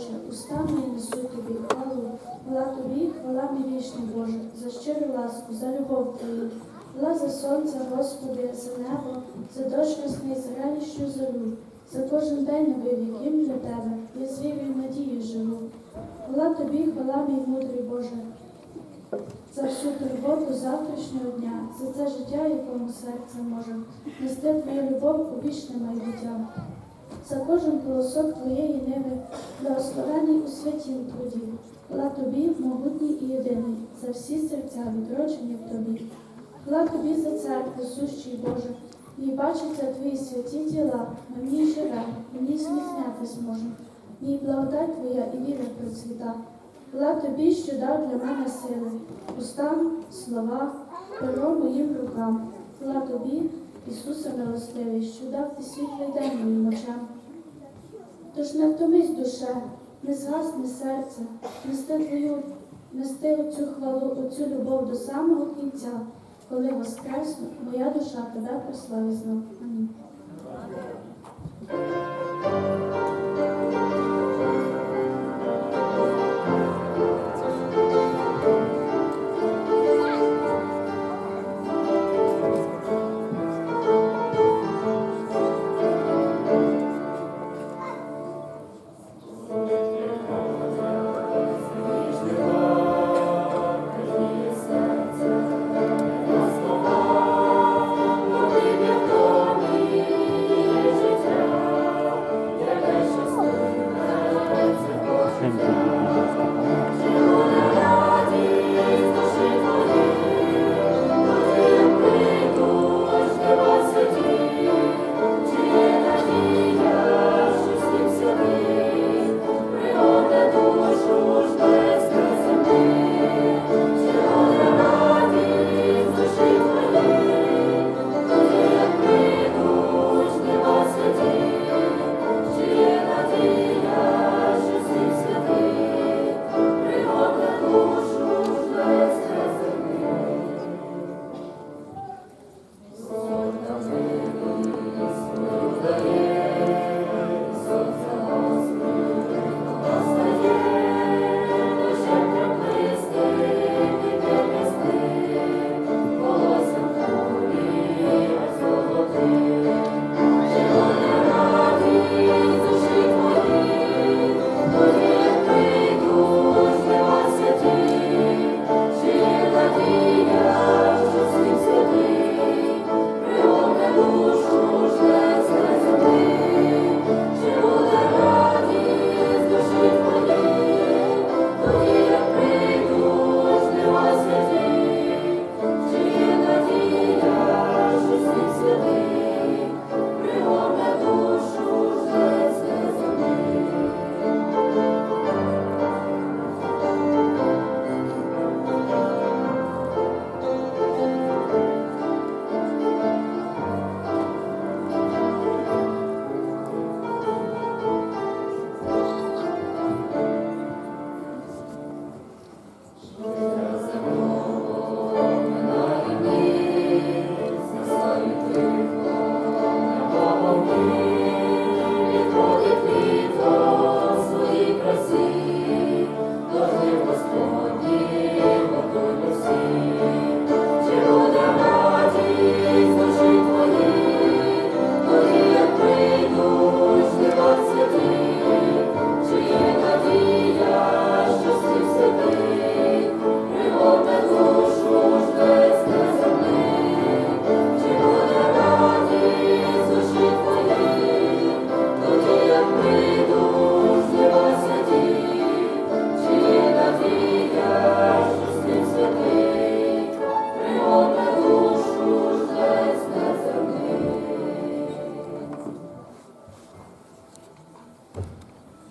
Отче, устами я несу тобі хвалу, хвала тобі, хвала мій вічний Боже, за щиру ласку, за любов твою, хвала за сонце, Господи, за небо, за дощ ясний, за ранішню зорю, за кожен день новий, яким для тебе, я з вірою і надією живу. Хвала тобі, хвала мій мудрий Боже, за всю турботу завтрашнього дня, за це життя, якому серце може нести твою любов у вічне майбуття. За кожен колосок твоєї ниви, благословений у святім труді, хвала тобі, могутній і єдиний, за всі серця відроджені в тобі. Хвала тобі за церкву, сущий Боже, і бачиться твої святі діла, мені живе, мені зміцнятись може, мій благодать твоя і віра процвіта. Хвала тобі, що дав для мене сили, устам, слова, перо моїм рукам. Хвала тобі, Ісусе милостивий, що дав ти світлий день моїм очам. Тож не втомись душе, не згасне серце, нести твою, нести оцю хвалу, оцю любов до самого кінця, коли воскресну, моя душа тебе прославить знов. Амінь.